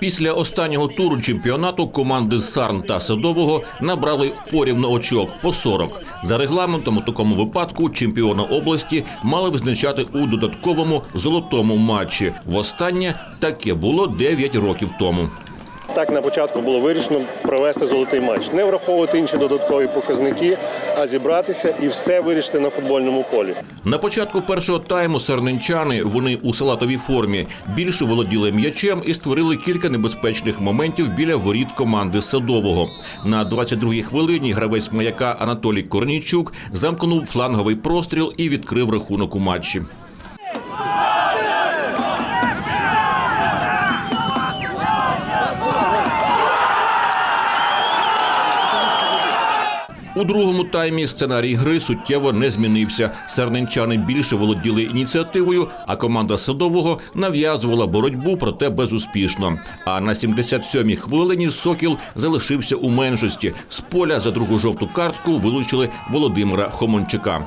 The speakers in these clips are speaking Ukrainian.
Після останнього туру чемпіонату команди з Сарн та Садового набрали порівну очок по 40. За регламентом у такому випадку чемпіона області мали визначати у додатковому золотому матчі. Востаннє таке було 9 років тому. Так на початку було вирішено провести золотий матч, не враховувати інші додаткові показники, а зібратися і все вирішити на футбольному полі. На початку першого тайму сарненчани, вони у салатовій формі, більше володіли м'ячем і створили кілька небезпечних моментів біля воріт команди Садового. На 22-й хвилині гравець маяка Анатолій Корнійчук замкнув фланговий простріл і відкрив рахунок у матчі. У другому таймі сценарій гри суттєво не змінився. Серненчани більше володіли ініціативою, а команда Садового нав'язувала боротьбу, проте безуспішно. А на 77-й хвилині Сокіл залишився у меншості. З поля за другу жовту картку вилучили Володимира Хомончика.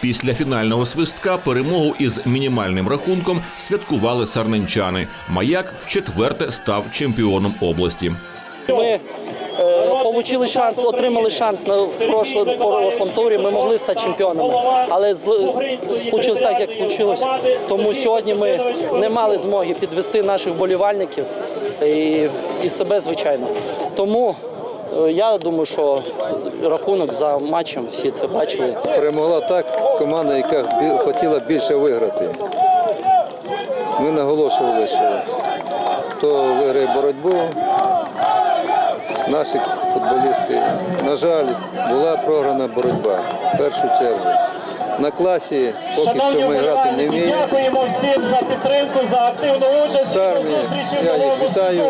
Після фінального свистка перемогу із мінімальним рахунком святкували сарненчани. Маяк вчетверте став чемпіоном області. Ми е, отримали шанс, отримали шанс на прошлому, турі. Ми могли стати чемпіонами, але случилось так, як случилось. Тому сьогодні ми не мали змоги підвести наших болівальників і, і себе, звичайно. Тому я думаю, що рахунок за матчем всі це бачили. Перемогла так команда, яка хотіла більше виграти. Ми наголошували, що хто виграє боротьбу, наші футболісти. На жаль, була програна боротьба в першу чергу. На класі поки що ми грати не вміємо. Дякуємо всім за підтримку, за активну участь. З я їх вітаю.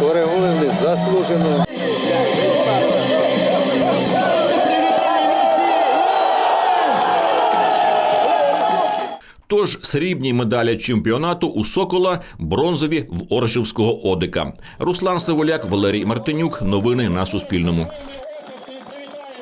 Перемогли заслужено. Тож срібні медалі чемпіонату у Сокола, бронзові в Оршівського Одика. Руслан Саволяк, Валерій Мартинюк. Новини на Суспільному.